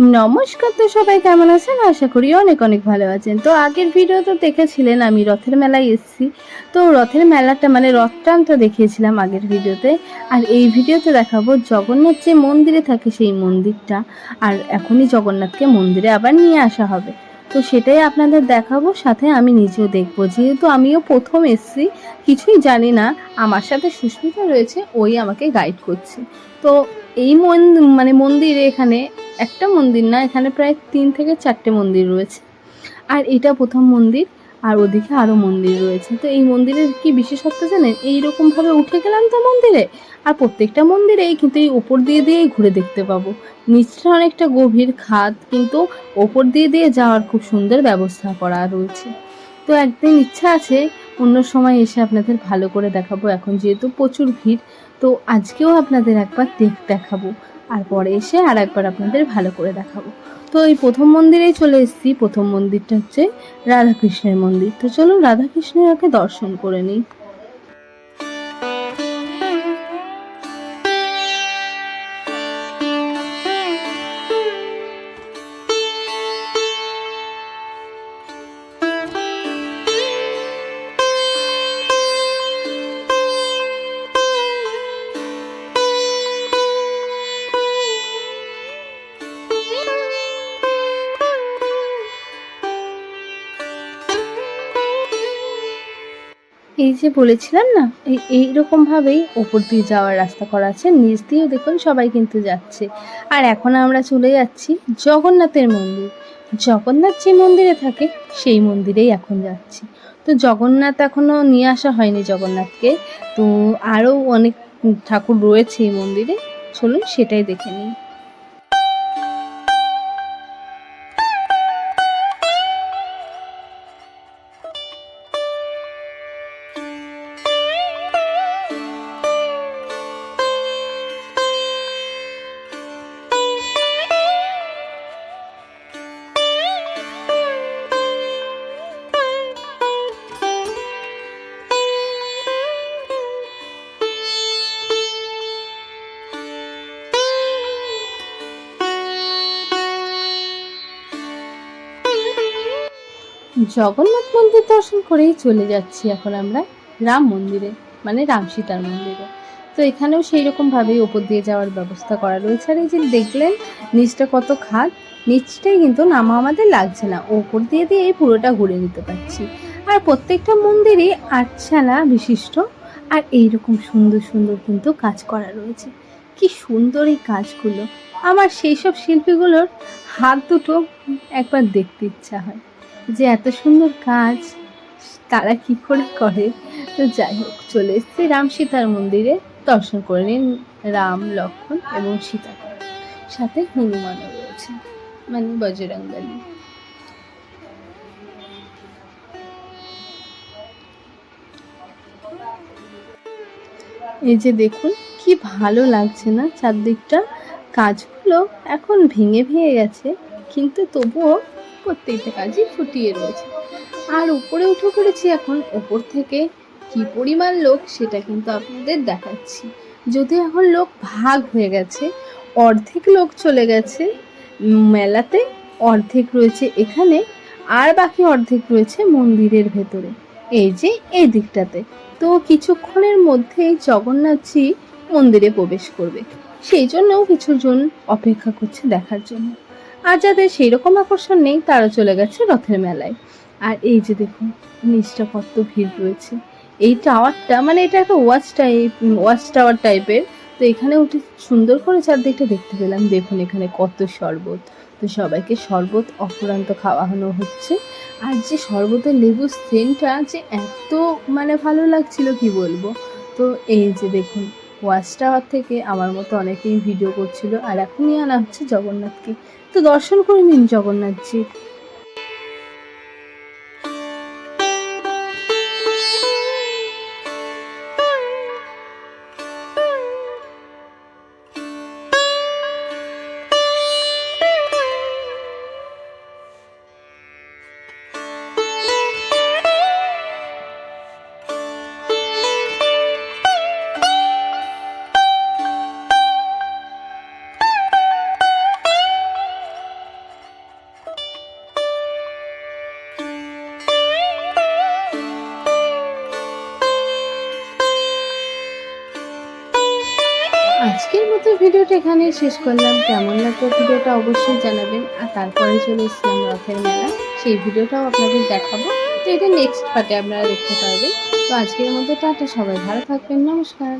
নমস্কার তো সবাই, কেমন আছেন? আশা করি অনেক অনেক ভালো আছেন। তো আগের ভিডিও তো দেখেছিলেন, আমি রথের মেলায় এসেছি। তো রথের মেলাটা মানে রথটানটা দেখিয়েছিলাম আগের ভিডিওতে আর এই ভিডিওতে দেখাবো জগন্নাথ যে মন্দিরে থাকে সেই মন্দিরটা। আর এখনই জগন্নাথকে মন্দিরে আবার নিয়ে আসা হবে। তো সেটাই আপনাদের দেখাবো, সাথে আমি নিজেও দেখব। যেহেতু আমিও প্রথম এসেছি, কিছুই জানি না। আমার সাথে সুস্মিতা রয়েছে, ওই আমাকে গাইড করছে। তো এই মন- মানে মন্দিরে এখানে একটা মন্দির না, এখানে প্রায় তিন থেকে চারটে মন্দির রয়েছে। আর এটা প্রথম মন্দির, আর ওদিকে আরও মন্দির রয়েছে। তো এই মন্দিরের কি বিশেষত্ব জানেন? এইরকমভাবে উঠে গেলাম তো মন্দিরে, আর প্রত্যেকটা মন্দিরেই কিন্তু এই ওপর দিয়ে দিয়েই ঘুরে দেখতে পাবো। নিচটা অনেকটা গভীর খাদ, কিন্তু ওপর দিয়ে দিয়ে যাওয়ার খুব সুন্দর ব্যবস্থা করা রয়েছে। তো একদিন ইচ্ছা আছে অন্য সময় এসে আপনাদের ভালো করে দেখাবো। এখন যেহেতু প্রচুর ভিড়, তো আজকেও আপনাদের একবার দেখ, দেখাবো। আর পরে এসে আর একবার আপনাদের ভালো করে দেখাবো। তো এই প্রথম মন্দিরেই চলে এসেছি। প্রথম মন্দিরটা হচ্ছে রাধাকৃষ্ণের মন্দির। তো চলো রাধাকৃষ্ণের আগে দর্শন করে নিই। এই যে বলেছিলাম না, এই ভাবেই ওপর দিয়ে যাওয়ার রাস্তা করা আছে, নিচ দিয়েও দেখুন সবাই কিন্তু যাচ্ছে। আর এখন আমরা চলে যাচ্ছি জগন্নাথের মন্দির। জগন্নাথ যে মন্দিরে থাকে, সেই মন্দিরেই এখন যাচ্ছি। তো জগন্নাথ এখনও নিয়ে আসা হয়নি জগন্নাথকে। তো আরও অনেক ঠাকুর রয়েছে এই মন্দিরে, চলুন সেটাই দেখে নিই। জগন্নাথ মন্দির দর্শন করেই চলে যাচ্ছি এখন আমরা রাম মন্দিরে মানে রাম সীতার মন্দিরে। তো এখানেও সেই রকমভাবেই ওপর দিয়ে যাওয়ার ব্যবস্থা করা রয়েছে। আর এই যে দেখলেন, নিচটা কত খাদ নিচটাই কিন্তু নামা আমাদের লাগছে না। ওপর দিয়ে দিয়ে এই পুরোটা ঘুরে নিতে পারছি। আর প্রত্যেকটা মন্দিরই আটচালা বিশিষ্ট আর এইরকম সুন্দর সুন্দর কিন্তু কাজ করা রয়েছে। কি সুন্দর এই কাজগুলো। আমার সেই সব শিল্পীগুলোর হাত দুটো একবার দেখতে ইচ্ছা হয় যে এত সুন্দর কাজ তারা কি করে করে। তো যাই হোক, চলে এসেছি রাম সীতার মন্দিরে। দর্শন করে নিন রাম, লক্ষ্মণ এবং সীতা। সাথে হনুমানও রয়েছে মানে বজরঙ্গলী এই যে দেখুন, কি ভালো লাগছে না চারদিকটা। কাজগুলো এখন ভেঙে ভেঙে গেছে, কিন্তু তবুও প্রত্যেকটা কাজই ফুটিয়ে রয়েছে। আর উপরে উঠে পড়েছি এখন ওপর থেকে কি পরিমাণ লোক সেটা কিন্তু আপনাদের দেখাচ্ছি। যদি এখন লোক ভাগ হয়ে গেছে, অর্ধেক লোক চলে গেছে মেলাতে অর্ধেক রয়েছে এখানে, আর বাকি অর্ধেক রয়েছে মন্দিরের ভেতরে। এই যে এই দিকটাতে। তো কিছুক্ষণের মধ্যেই জগন্নাথজি মন্দিরে প্রবেশ করবে। সেই জন্যও কিছুজন অপেক্ষা করছে দেখার জন্য। আর যাদের সেই রকম আকর্ষণ নেই, তারা চলে গেছে রথের মেলায়। আর এই যে দেখুন নিচটা কত ভিড় রয়েছে। এই টাওয়ারটা মানে এটা একটা ওয়াচ টাইপ ওয়াচ টাওয়ার টাইপের। তো এখানে উঠে সুন্দর করে চারদিকটা দেখতে পেলাম। দেখুন এখানে কত শরবত। তো সবাইকে শরবত অফুরান্ত খাওয়ানো হচ্ছে। আর যে শরবতের লেবু সেন্টটা যে এত মানে ভালো লাগছিল, কি বলব? তো এই যে দেখুন ওয়াচ টাওয়ার থেকে আমার মতো অনেকেই ভিডিও করছিল, আর এখনই আনা হচ্ছে জগন্নাথকে। তো দর্শন করে নিন জগন্নাথজি মতো ভিডিওটা এখানে শেষ করলাম। কেমন লাগল ভিডিওটা অবশ্যই জানাবেন। আর তারপরে চলে এসেছিলাম রথের মেলা। সেই ভিডিওটাও আপনাদের দেখাবো। তো এটা নেক্সট পার্টে আপনারা দেখতে পারবেন। তো আজকের মধ্যে টাটা। সবাই ভালো থাকবেন। নমস্কার।